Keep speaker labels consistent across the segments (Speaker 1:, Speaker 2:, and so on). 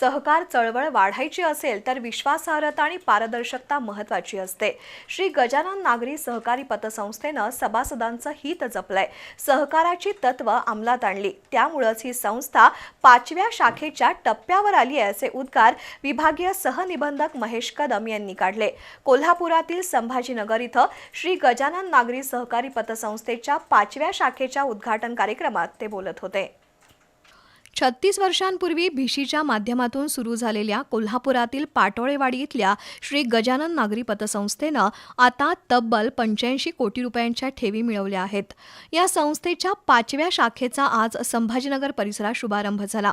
Speaker 1: सहकार चळवळ वाढायची असेल तर विश्वासार्हता आणि पारदर्शकता महत्वाची असते. श्री गजानन नागरी सहकारी पतसंस्थेनं सभासदांचं हित जपलंय. सहकाराची तत्व अंमलात आणली. त्यामुळंच ही संस्था पाचव्या शाखेच्या टप्प्यावर आली आहे असे उद्गार विभागीय सहनिबंधक महेश कदम यांनी काढले. कोल्हापुरातील संभाजीनगर इथं श्री गजानन नागरी सहकारी पतसंस्थेच्या पाचव्या शाखेच्या उद्घाटन कार्यक्रमात ते बोलत होते. छत्तीस वर्षांपूर्वी भिशीच्या माध्यमातून सुरू झालेल्या कोल्हापुरातील पाटोळेवाडी इथल्या श्री गजानन नागरी पतसंस्थेनं आता तब्बल पंच्याऐंशी कोटी रुपयांच्या ठेवी मिळवल्या आहेत. या संस्थेच्या पाचव्या शाखेचा आज संभाजीनगर परिसरात शुभारंभ झाला.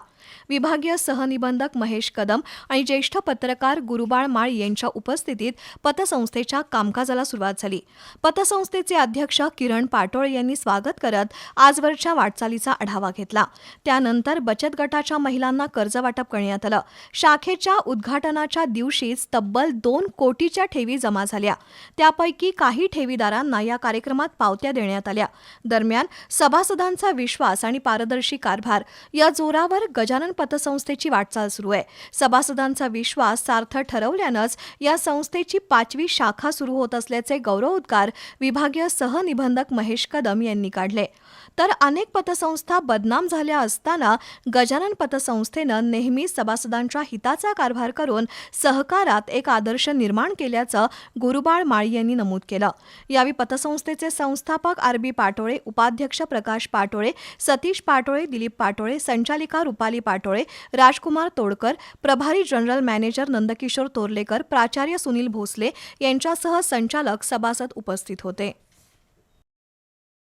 Speaker 1: विभागीय सहनिबंधक महेश कदम आणि ज्येष्ठ पत्रकार गुरुबाळ माळ यांच्या उपस्थितीत पतसंस्थेच्या कामकाजाला सुरुवात झाली. पतसंस्थेचे अध्यक्ष किरण पाटोळे यांनी स्वागत करत आजवरच्या वाटचालीचा आढावा घेतला. त्यानंतर बचत गटाच्या महिलांना कर्ज वाटप करण्यात आलं. शाखेच्या उद्घाटनाच्या दिवशीच तब्बल दोन कोटीच्या ठेवी जमा झाल्या. त्यापैकी काही ठेवीदारांना या कार्यक्रमात पावत्या देण्यात आल्या. दरम्यान सभासदांचा विश्वास आणि पारदर्शी कारभार या जोरावर गजानन पतसंस्थेची वाटचाल सुरू आहे. सभासदांचा विश्वास सार्थ ठरवल्यानंच या संस्थेची पाचवी शाखा सुरू होत असल्याचे गौरवोद्गार विभागीय सहनिबंधक महेश कदम यांनी काढले. तर अनेक पतसंस्था बदनाम झाल्या असताना गजानन पतसंस्थेनं नेहमी सभासदांच्या हिताचा कारभार करून सहकारात एक आदर्श निर्माण केल्याचं गुरुबाळ माळी यांनी नमूद केलं. यावेळी पतसंस्थेचे संस्थापक आर बी पाटोळे उपाध्यक्ष प्रकाश पाटोळे सतीश पाटोळे दिलीप पाटोळे संचालिका रुपाली पाटोळे राजकुमार तोडकर प्रभारी जनरल मॅनेजर नंदकिशोर तोरलेकर प्राचार्य सुनील भोसले यांच्यासह संचालक सभासद उपस्थित होते.